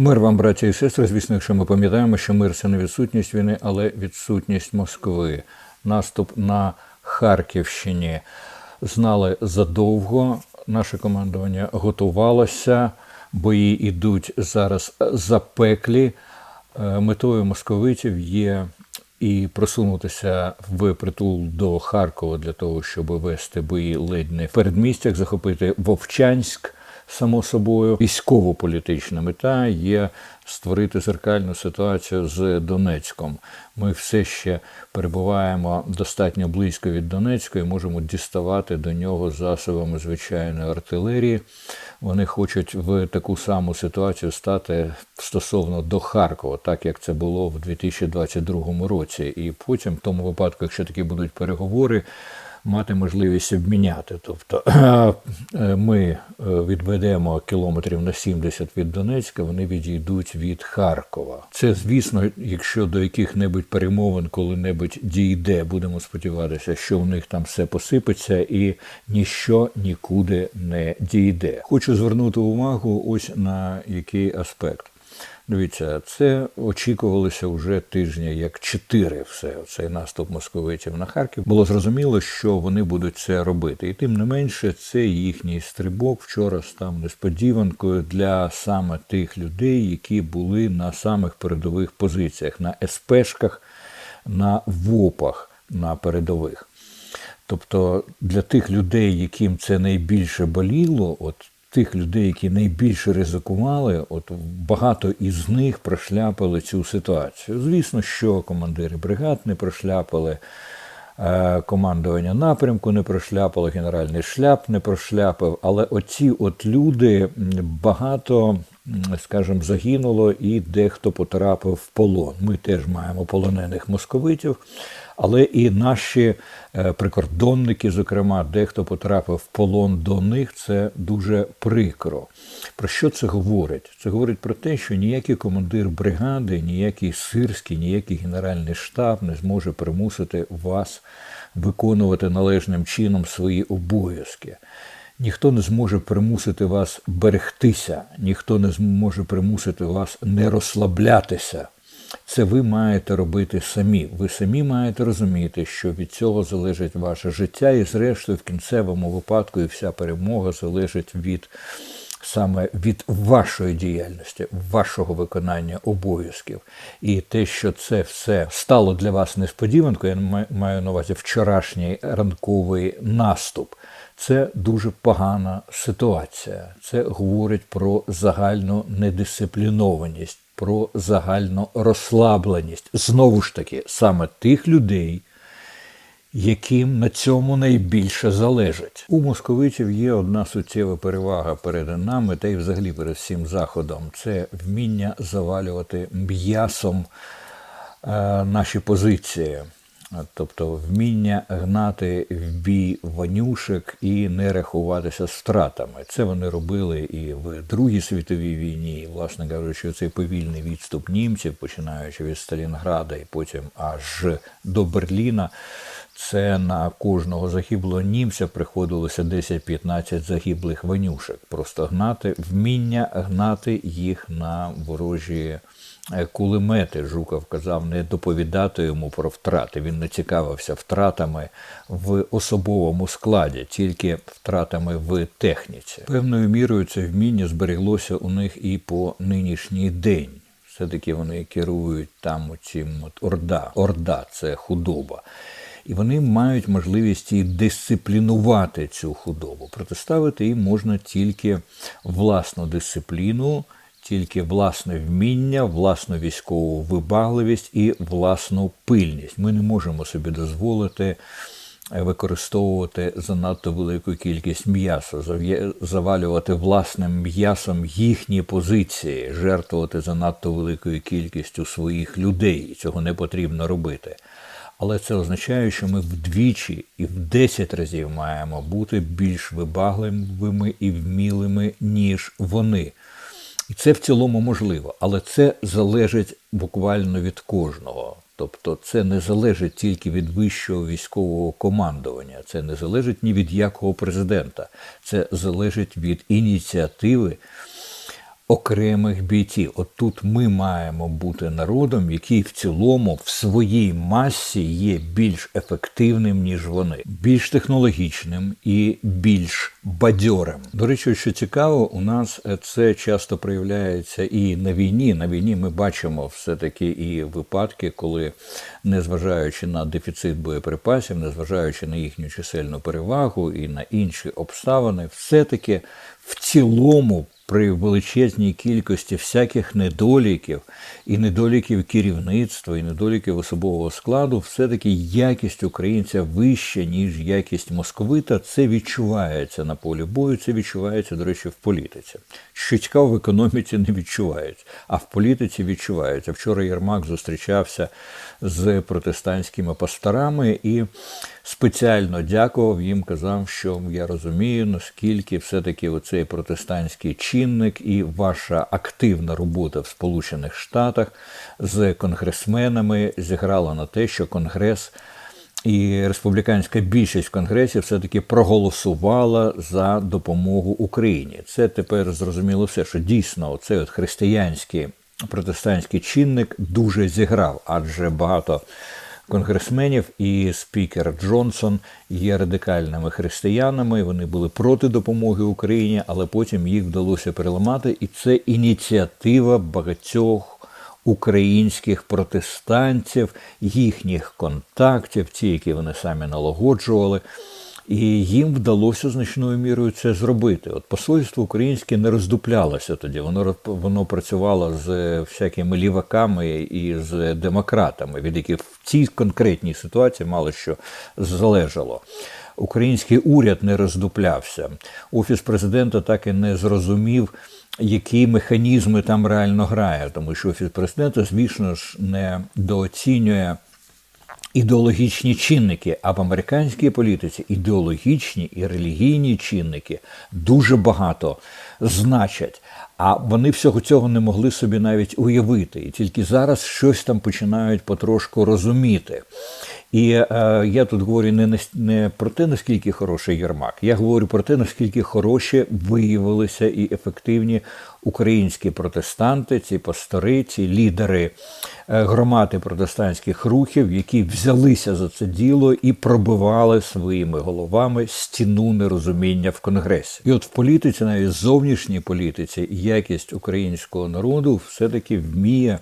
Мир вам, браття і сестри. Звісно, якщо ми пам'ятаємо, що мир це не відсутність війни, але відсутність Москви. Наступ на Харківщині знали задовго. Наше командування готувалося. Бої йдуть зараз запеклі. Е, Метою московитів є і просунутися в притул до Харкова для того, щоб вести бої ледь не в передмістях, захопити Вовчанськ. Само собою, військово-політична мета є створити зеркальну ситуацію з Донецьком. Ми все ще перебуваємо достатньо близько від Донецька і можемо діставати до нього засобами звичайної артилерії. Вони хочуть в таку саму ситуацію стати стосовно до Харкова, так як це було в 2022 році. І потім, в тому випадку, якщо такі будуть переговори, мати можливість обміняти. Тобто ми е, відведемо кілометрів на 70 від Донецька, вони відійдуть від Харкова. Це, звісно, якщо до яких-небудь перемовин коли-небудь дійде, будемо сподіватися, що в них там все посипеться і ніщо нікуди не дійде. Хочу звернути увагу ось на який аспект. Дивіться, це очікувалося вже тижня як чотири. Все цей наступ московитів на Харків. Було зрозуміло, що вони будуть це робити, і тим не менше, це їхній стрибок вчора став несподіванкою для саме тих людей, які були на самих передових позиціях, на СПшках, на ВОПах на передових. Тобто для тих людей, яким це найбільше боліло, от тих людей, які найбільше ризикували, от багато із них прошляпали цю ситуацію. Звісно, що командири бригад не прошляпали, е, командування напрямку не прошляпало, генеральний шляп не прошляпав. Але оці от люди багато, скажімо, загинуло і дехто потрапив в полон. Ми теж маємо полонених московитів. Але і наші е, прикордонники, зокрема, дехто потрапив в полон до них, це дуже прикро. Про що це говорить? Це говорить про те, що ніякий командир бригади, ніякий сирський, ніякий генеральний штаб не зможе примусити вас виконувати належним чином свої обов'язки. Ніхто не зможе примусити вас берегтися, ніхто не зможе примусити вас не розслаблятися. Це ви маєте робити самі. Ви самі маєте розуміти, що від цього залежить ваше життя, і, зрештою, в кінцевому випадку і вся перемога залежить від саме від вашої діяльності, вашого виконання обов'язків. І те, що це все стало для вас несподіванкою, я маю на увазі вчорашній ранковий наступ. Це дуже погана ситуація. Це говорить про загальну недисциплінованість, про загальну розслабленість. Знову ж таки, саме тих людей, яким на цьому найбільше залежить. У московитів є одна суттєва перевага перед нами, та й взагалі перед всім заходом. Це вміння завалювати м'ясом е, наші позиції. Тобто вміння гнати в бій ванюшек і не рахуватися з втратами. Це вони робили і в Другій світовій війні, і, власне кажучи, цей повільний відступ німців, починаючи від Сталінграда і потім аж до Берліна. Це на кожного загиблого німця приходилося 10-15 загиблих ванюшек. Просто гнати, вміння гнати їх на ворожі е, кулемети. Жуков казав не доповідати йому про втрати. Він не цікавився втратами в особовому складі, тільки втратами в техніці. Певною мірою це вміння збереглося у них і по нинішній день. Все-таки вони керують там цим от орда. Орда це худоба. І вони мають можливість і дисциплінувати цю худобу. Протиставити їм можна тільки власну дисципліну, тільки власне вміння, власну військову вибагливість і власну пильність. Ми не можемо собі дозволити використовувати занадто велику кількість м'яса, завалювати власним м'ясом їхні позиції, жертвувати занадто великою кількістю своїх людей. Цього не потрібно робити. Але це означає, що ми вдвічі і в 10 разів маємо бути більш вибагливими і вмілими, ніж вони. І це в цілому можливо, але це залежить буквально від кожного. Тобто це не залежить тільки від вищого військового командування, це не залежить ні від якого президента, це залежить від ініціативи окремих бійців. От тут ми маємо бути народом, який в цілому в своїй масі є більш ефективним, ніж вони, більш технологічним і більш бадьорим. До речі, що цікаво, у нас це часто проявляється і на війні. На війні ми бачимо все-таки і випадки, коли, незважаючи на дефіцит боєприпасів, незважаючи на їхню чисельну перевагу і на інші обставини, все-таки в цілому при величезній кількості всяких недоліків і недоліків керівництва, і недоліків особового складу, все-таки якість українця вища, ніж якість московита. Це відчувається на полі бою, це відчувається, до речі, в політиці. Що цікаво, в економіці не відчувається, а в політиці відчувається. Вчора Єрмак зустрічався з протестантськими пасторами і спеціально дякував їм, казав, що я розумію, наскільки все-таки оцей протестантський чинник і ваша активна робота в Сполучених Штатах з конгресменами зіграла на те, що Конгрес. І республіканська більшість в Конгресі все-таки проголосувала за допомогу Україні. Це тепер зрозуміло все, що дійсно цей от християнський протестантський чинник дуже зіграв, адже багато конгресменів і спікер Джонсон є радикальними християнами. Вони були проти допомоги Україні, але потім їх вдалося переламати. І це ініціатива багатьох. Українських протестантів, їхніх контактів, ті, які вони самі налагоджували, і їм вдалося значною мірою це зробити. От посольство українське не роздуплялося тоді. Воно воно працювало з всякими ліваками і з демократами, від яких в цій конкретній ситуації мало що залежало. Український уряд не роздуплявся. Офіс президента так і не зрозумів. Які механізми там реально грає, тому що офіс президента, звісно ж, не дооцінює ідеологічні чинники, а в американській політиці ідеологічні і релігійні чинники дуже багато значать. А вони всього цього не могли собі навіть уявити. І тільки зараз щось там починають потрошку розуміти. І е, я тут говорю не не про те, наскільки хороший Єрмак, я говорю про те, наскільки хороші виявилися і ефективні українські протестанти, ці пастори, ці лідери е, громади протестантських рухів, які взялися за це діло і пробивали своїми головами стіну нерозуміння в Конгресі. І от в політиці, навіть зовнішній політиці, якість українського народу все-таки вміє.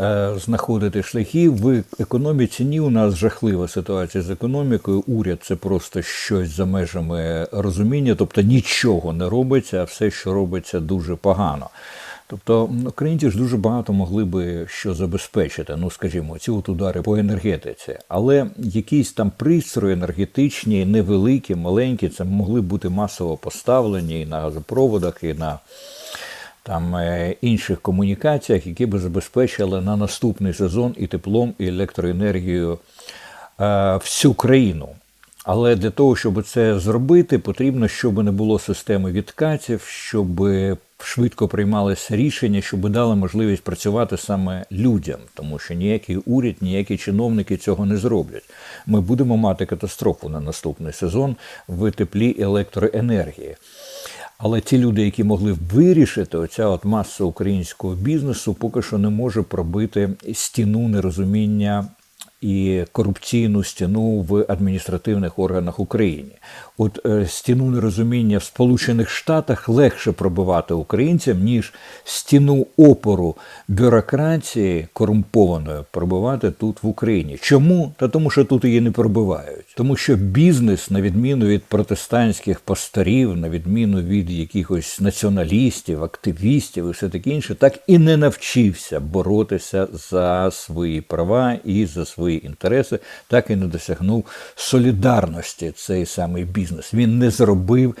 Е, знаходити шляхи в економіці. Ні, у нас жахлива ситуація з економікою. Уряд це просто щось за межами розуміння, тобто нічого не робиться, а все, що робиться, дуже погано. Тобто українці ж дуже багато могли би що забезпечити, ну скажімо, ці от удари по енергетиці, але якісь там пристрої енергетичні, невеликі, маленькі, це могли бути масово поставлені і на газопроводах, і на там е, інших комунікаціях, які би забезпечили на наступний сезон і теплом, і електроенергією е, всю країну. Але для того, щоб це зробити, потрібно, щоб не було системи відкатів, щоб швидко приймалися рішення, щоб дали можливість працювати саме людям, тому що ніякий уряд, ніякі чиновники цього не зроблять. Ми будемо мати катастрофу на наступний сезон в теплі електроенергії. Але ті люди, які могли б вирішити, оця от маса українського бізнесу поки що не може пробити стіну нерозуміння і корупційну стіну в адміністративних органах України. От е, стіну нерозуміння в Сполучених Штатах легше пробивати українцям, ніж стіну опору бюрократії корумпованої пробивати тут в Україні. Чому? Та тому, що тут її не пробивають. Тому що бізнес, на відміну від протестантських пасторів, на відміну від якихось націоналістів, активістів і все таке інше, так і не навчився боротися за свої права і за свої інтереси, так і не досягнув солідарності цей самий бізнес. Він не зробив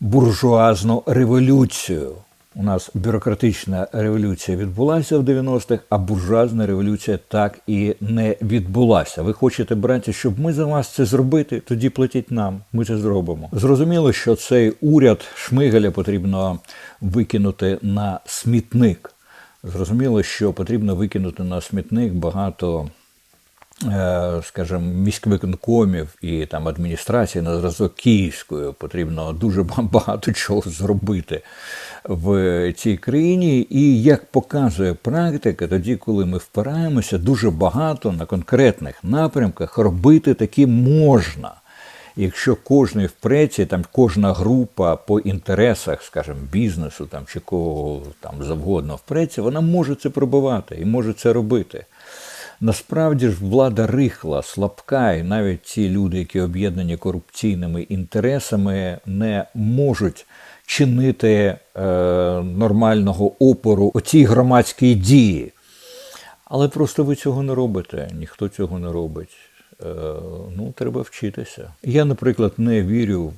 буржуазну революцію. У нас бюрократична революція відбулася в 90-х, а буржуазна революція так і не відбулася. Ви хочете, браті, щоб ми за вас це зробити? Тоді платіть нам. Ми це зробимо. Зрозуміло, що цей уряд Шмигаля потрібно викинути на смітник. Зрозуміло, що потрібно викинути на смітник багато скажімо, міськвиконкомів і там адміністрації на зразок Київської потрібно дуже багато чого зробити в цій країні. І як показує практика, тоді, коли ми впираємося, дуже багато на конкретних напрямках робити таки можна. Якщо кожний впреться, там кожна група по інтересах, скажімо, бізнесу там чи кого там завгодно впреться, вона може це пробивати і може це робити. Насправді ж влада рихла, слабка, і навіть ті люди, які об'єднані корупційними інтересами, не можуть чинити е, нормального опору оцій громадській дії. Але просто ви цього не робите, ніхто цього не робить. Е, ну, треба вчитися. Я, наприклад, не вірю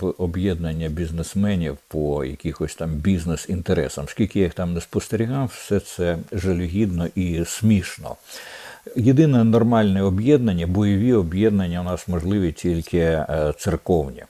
в об'єднання бізнесменів по якихось там бізнес-інтересам. Скільки я їх там не спостерігав, все це жалюгідно і смішно. Єдине нормальне об'єднання, бойові об'єднання у нас можливі тільки е, церковні.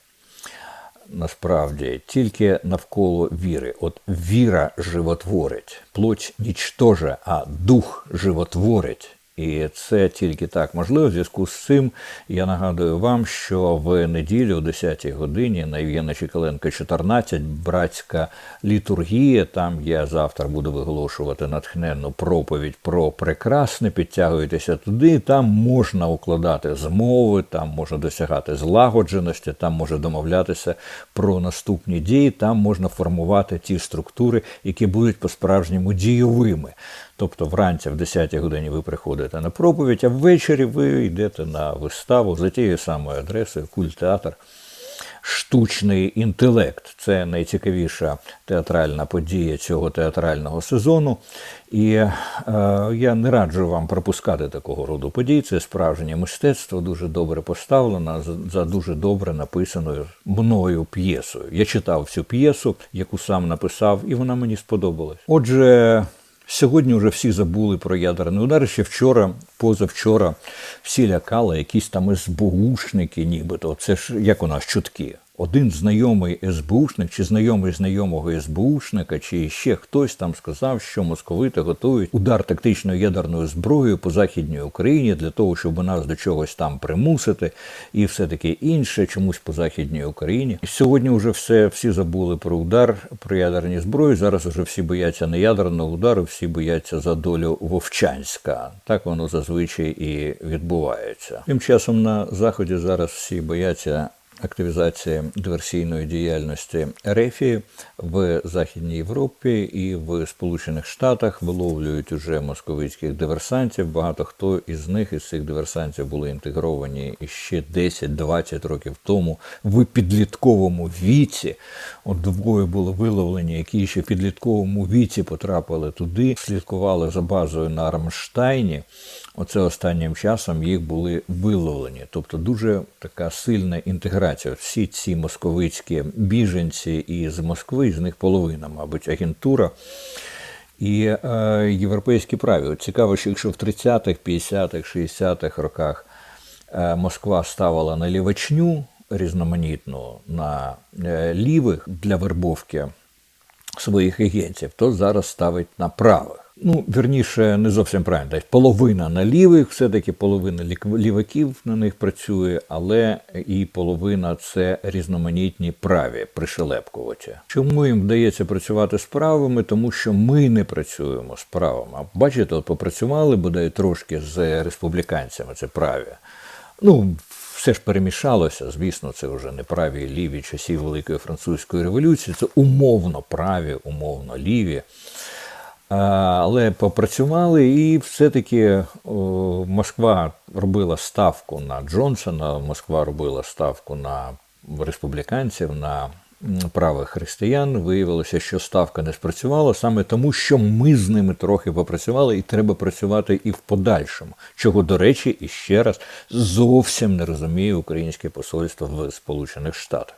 Насправді, тільки навколо віри. От віра животворить, плоть нічтоже, а дух животворить. І це тільки так можливо. В зв'язку з цим я нагадую вам, що в неділю о 10-й годині на Євгена Чекаленка 14 братська літургія. Там я завтра буду виголошувати натхненну проповідь про прекрасне. Підтягуйтеся туди. Там можна укладати змови, там можна досягати злагодженості, там можна домовлятися про наступні дії. Там можна формувати ті структури, які будуть по-справжньому дійовими. Тобто вранці в 10 годині ви приходите на проповідь, а ввечері ви йдете на виставу за тією самою адресою культ-театр. Штучний інтелект це найцікавіша театральна подія цього театрального сезону. І е, я не раджу вам пропускати такого роду подій. Це справжнє мистецтво, дуже добре поставлено за дуже добре написаною мною п'єсою. Я читав цю п'єсу, яку сам написав, і вона мені сподобалась. Отже. Сьогодні вже всі забули про ядерний удар. Ще вчора, позавчора, всі лякали якісь там СБУшники, нібито. Це ж як у нас чутки один знайомий СБУшник чи знайомий знайомого СБУшника, чи ще хтось там сказав, що московити готують удар тактичною ядерною зброєю по західній Україні для того, щоб нас до чогось там примусити, і все таке інше, чомусь по західній Україні. Сьогодні вже все всі забули про удар про ядерні зброї. Зараз вже всі бояться не ядерного удару, всі бояться за долю Вовчанська. Так воно зазвичай і відбувається. Тим часом на заході зараз всі бояться активізації диверсійної діяльності Рефії в Західній Європі і в Сполучених Штатах виловлюють уже московицьких диверсантів. Багато хто із них із цих диверсантів були інтегровані ще 10-20 років тому в підлітковому віці. От двоє були виловлені, які ще в підлітковому віці потрапили туди, слідкували за базою на Рамштайні. Оце останнім часом їх були виловлені. Тобто дуже така сильна інтеграція. Всі ці московицькі біженці із Москви, з них половина, мабуть, агентура. І е, європейські праві. Цікаво, що якщо в 30-х, 50-х, 60-х роках е, Москва ставила на лівачню різноманітну на е, лівих для вербовки своїх агентів, то зараз ставить на правих. Ну, вірніше, не зовсім правильно. Тобто половина на лівих, все-таки половина ліваків на них працює, але і половина це різноманітні праві пришелепкуваті. Чому їм вдається працювати з правими? Тому що ми не працюємо з правими. Бачите, от попрацювали бодай трошки з республіканцями, це праві. Ну, все ж перемішалося, звісно, це вже не праві ліві часів Великої французької революції, це умовно праві, умовно ліві. Але попрацювали, і все-таки Москва робила ставку на Джонсона, Москва робила ставку на республіканців, на правих християн. Виявилося, що ставка не спрацювала саме тому, що ми з ними трохи попрацювали, і треба працювати і в подальшому. Чого, до речі, і ще раз зовсім не розуміє українське посольство в Сполучених Штатах.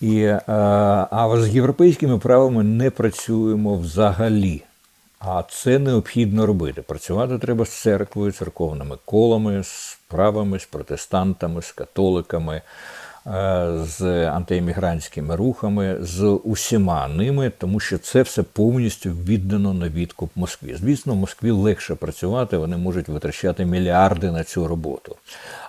І, е, А з європейськими правами не працюємо взагалі. А це необхідно робити. Працювати треба з церквою, церковними колами, з правами, з протестантами, з католиками. е, з антиіммігрантськими рухами, з усіма ними, тому що це все повністю віддано на відкуп Москві. Звісно, Москві легше працювати, вони можуть витрачати мільярди на цю роботу.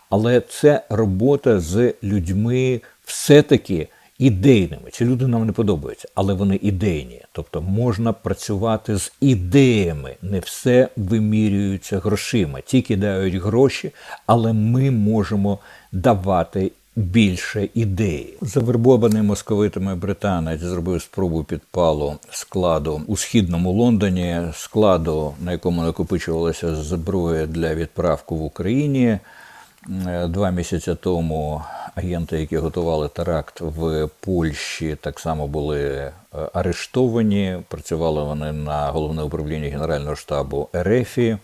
Але це робота з людьми все-таки ідейними. Ці люди нам не подобаються, але вони ідейні. Тобто можна працювати з ідеями. Не все вимірюється грошима. Ті кидають гроші, але ми можемо давати. Більше ідеї завербований московитами британець зробив спробу підпалу складу у східному Лондоні, складу, на якому накопичувалася зброя для відправки в Україні. Е, Два місяці тому агенти, які готували теракт в Польщі, так само були е, арештовані. Працювали вони на головне управління Генерального штабу РФі.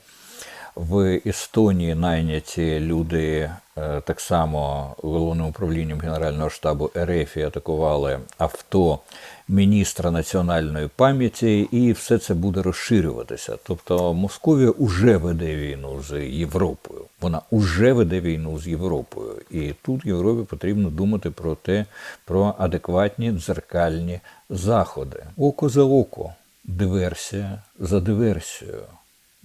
В Естонії найняті люди так само головним управлінням Генерального штабу РФ атакували авто міністра національної пам'яті, і все це буде розширюватися. Тобто Московія вже веде війну з Європою. Вона вже веде війну з Європою. І тут Європі потрібно думати про те, про адекватні дзеркальні заходи. Око за око, диверсія за диверсією.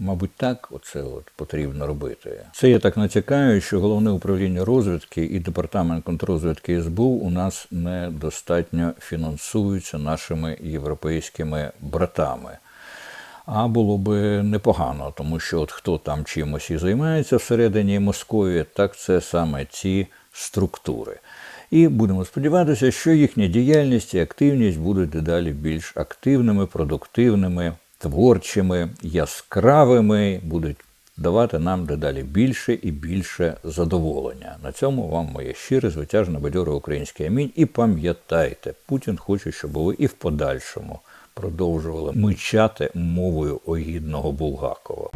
Мабуть, так оце от потрібно робити. Це я так натякаю, що головне управління розвідки і департамент контррозвідки СБУ у нас недостатньо фінансуються нашими європейськими братами. А було би непогано, тому що от хто там чимось і займається всередині Московії, так це саме ці структури. І будемо сподіватися, що їхня діяльність і активність будуть дедалі більш активними, продуктивними, творчими, яскравими, будуть давати нам дедалі більше і більше задоволення. На цьому вам моє щире, звитяжне, бадьоре українське амінь. І пам'ятайте, Путін хоче, щоб ви і в подальшому продовжували мичати мовою огідного Булгакова.